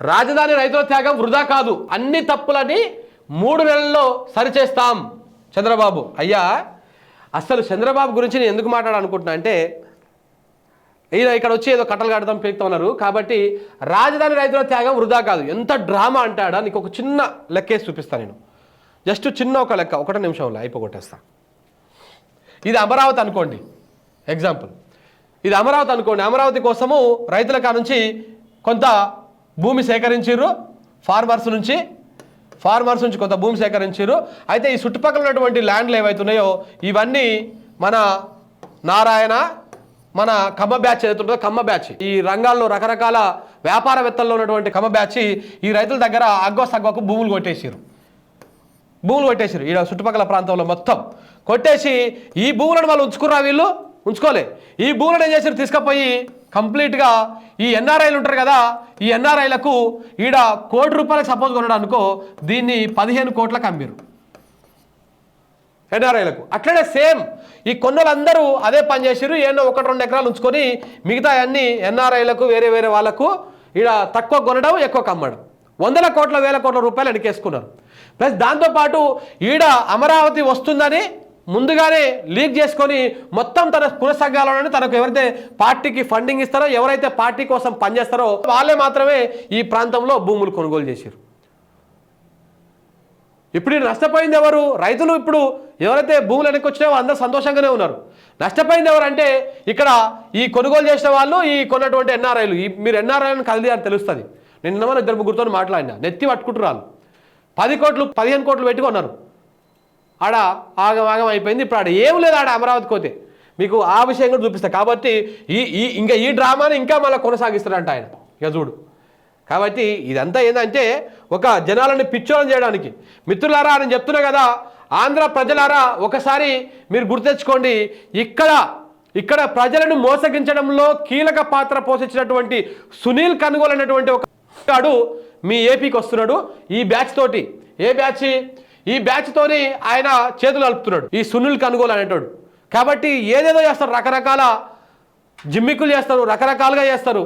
రాజధాని రైతుల త్యాగం వృధా కాదు. అన్ని తప్పులని మూడు నెలల్లో సరిచేస్తాం. చంద్రబాబు. అయ్యా అసలు చంద్రబాబు గురించి నేను ఎందుకు మాట్లాడాలనుకుంటున్నా అంటే ఈయన ఇక్కడ వచ్చి ఏదో కట్టలు కడతాం పీకుతా కాబట్టి రాజధాని రైతుల త్యాగం వృధా కాదు. ఎంత డ్రామా అంటాడా? నీకు ఒక చిన్న లెక్కేసి చూపిస్తాను నేను. జస్ట్ చిన్న ఒక లెక్క. ఒకటి నిమిషంలో అయిపోగొట్టేస్తా. ఇది అమరావతి అనుకోండి. ఎగ్జాంపుల్ ఇది అమరావతి అనుకోండి. అమరావతి కోసము రైతుల కా నుంచి కొంత భూమి సేకరించారు ఫార్మర్స్ నుంచి. ఫార్మర్స్ నుంచి కొంత భూమి సేకరించారు అయితే ఈ చుట్టుపక్కల ఉన్నటువంటి ల్యాండ్లు ఏవైతున్నాయో ఇవన్నీ మన నారాయణ మన కమ్మ బ్యాచ్ ఏదైతే కమ్మ బ్యాచ్. ఈ రంగాల్లో రకరకాల వ్యాపారవేత్తల్లో ఉన్నటువంటి కమ్మ బ్యాచ్ ఈ రైతుల దగ్గర అగ్గో సగ్గోకు భూములు కొట్టేసారు భూములు కొట్టేసారు ఈ చుట్టుపక్కల ప్రాంతంలో మొత్తం. కొట్టేసి ఈ భూములను వాళ్ళు ఉంచుకురా వీళ్ళు? ఉంచుకోలే. ఈ భూములను ఏం చేశారు తీసుకుపోయి కంప్లీట్గా ఈ ఎన్ఆర్ఐలు ఉంటారు కదా ఈ ఎన్ఆర్ఐలకు ఈడ కోటి రూపాయలకు సపోజ్ కొనడం అనుకో దీన్ని పదిహేను కోట్లకు అమ్మిరు. ఎన్ఆర్ఐలకు. అట్లనే సేమ్ ఈ కొన్నోళ్ళందరూ అదే పని చేసిరు ఏమో ఒకటి రెండు ఎకరాలు ఉంచుకొని మిగతా అన్ని ఎన్ఆర్ఐలకు వేరే వేరే వాళ్ళకు ఈడ తక్కువ కొనడం ఎక్కువ కమ్మడం. వందల కోట్ల వేల కోట్ల రూపాయలు వెనకేసుకున్నారు ప్లస్ దాంతోపాటు ఈడ అమరావతి వస్తుందని ముందుగానే లీక్ చేసుకొని మొత్తం తన కుల తనకు ఎవరైతే పార్టీకి ఫండింగ్ ఇస్తారో ఎవరైతే పార్టీ కోసం పనిచేస్తారో వాళ్ళే మాత్రమే ఈ ప్రాంతంలో భూములు కొనుగోలు చేశారు. ఇప్పుడు నష్టపోయింది ఎవరు? రైతులు ఇప్పుడు ఎవరైతే భూములు వెనక్కి వచ్చినాయో అందరూ సంతోషంగానే ఉన్నారు. నష్టపోయింది ఎవరు అంటే ఇక్కడ ఈ కొనుగోలు చేసిన వాళ్ళు ఈ కొన్నటువంటి ఎన్ఆర్ఐలు. ఈ మీరు ఎన్ఆర్ఐలను కదిలి అని తెలుస్తుంది. నేను నిన్న ఇద్దరు ముగ్గురితో మాట్లాడినా. నెత్తి పట్టుకుంటున్నారు పది కోట్లు పదిహేను కోట్లు పెట్టుకున్నారు ఆడ ఆగమాగం అయిపోయింది. ఇప్పుడు ఆడ ఏం లేదు ఆడ అమరావతికి పోతే. మీకు ఆ విషయం కూడా చూపిస్తా. కాబట్టి ఈ ఈ ఇంకా ఈ డ్రామాని ఇంకా మళ్ళీ కొనసాగిస్తారంట ఆయన. ఇక చూడు. కాబట్టి ఇదంతా ఏంటంటే ఒక జనాలని పిచ్చోళం చేయడానికి. మిత్రులారా అని చెప్తున్నా కదా ఆంధ్ర ప్రజలారా ఒకసారి మీరు గుర్తెచ్చుకోండి ఇక్కడ ఇక్కడ ప్రజలను మోసగించడంలో కీలక పాత్ర పోషించినటువంటి సునీల్ కనుగోలు అనేటువంటి ఒక మీ ఏపీకి వస్తున్నాడు. ఈ బ్యాచ్ తోటి. ఏ బ్యాచ్? ఈ బ్యాచ్తోని ఆయన చేతులు అలుపుతున్నాడు. ఈ సునీల్ కనుగోలు అనేటోడు. కాబట్టి ఏదేదో చేస్తారు రకరకాల జిమ్మిక్కులు చేస్తారు రకరకాలుగా చేస్తారు.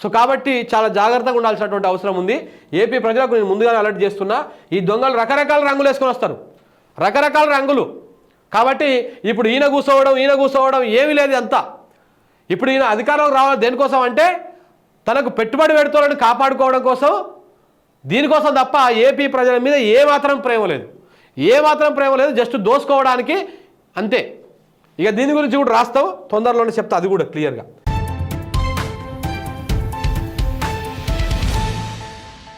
సో కాబట్టి చాలా జాగ్రత్తగా ఉండాల్సినటువంటి అవసరం ఉంది. ఏపీ ప్రజలకు నేను ముందుగానే అలర్ట్ చేస్తున్నా ఈ దొంగలు రకరకాల రంగులు వేసుకొని వస్తారు. రకరకాల రంగులు. కాబట్టి ఇప్పుడు ఈయన కూర్చోవడం ఈయన కూర్చోవడం ఏమీ లేదు అంతా. ఇప్పుడు ఈయన అధికారంలోకి రావాలి దేనికోసం అంటే తనకు పెట్టుబడి పెడుతున్నాడు కాపాడుకోవడం కోసం దీనికోసం తప్ప ఏపీ ప్రజల మీద ఏ మాత్రం ప్రేమ లేదు. ఏ మాత్రం ప్రేమ లేదు జస్ట్ దోసుకోవడానికి అంతే. ఇక దీని గురించి కూడా రాస్తావు తొందరలోనే చెప్తా అది కూడా క్లియర్గా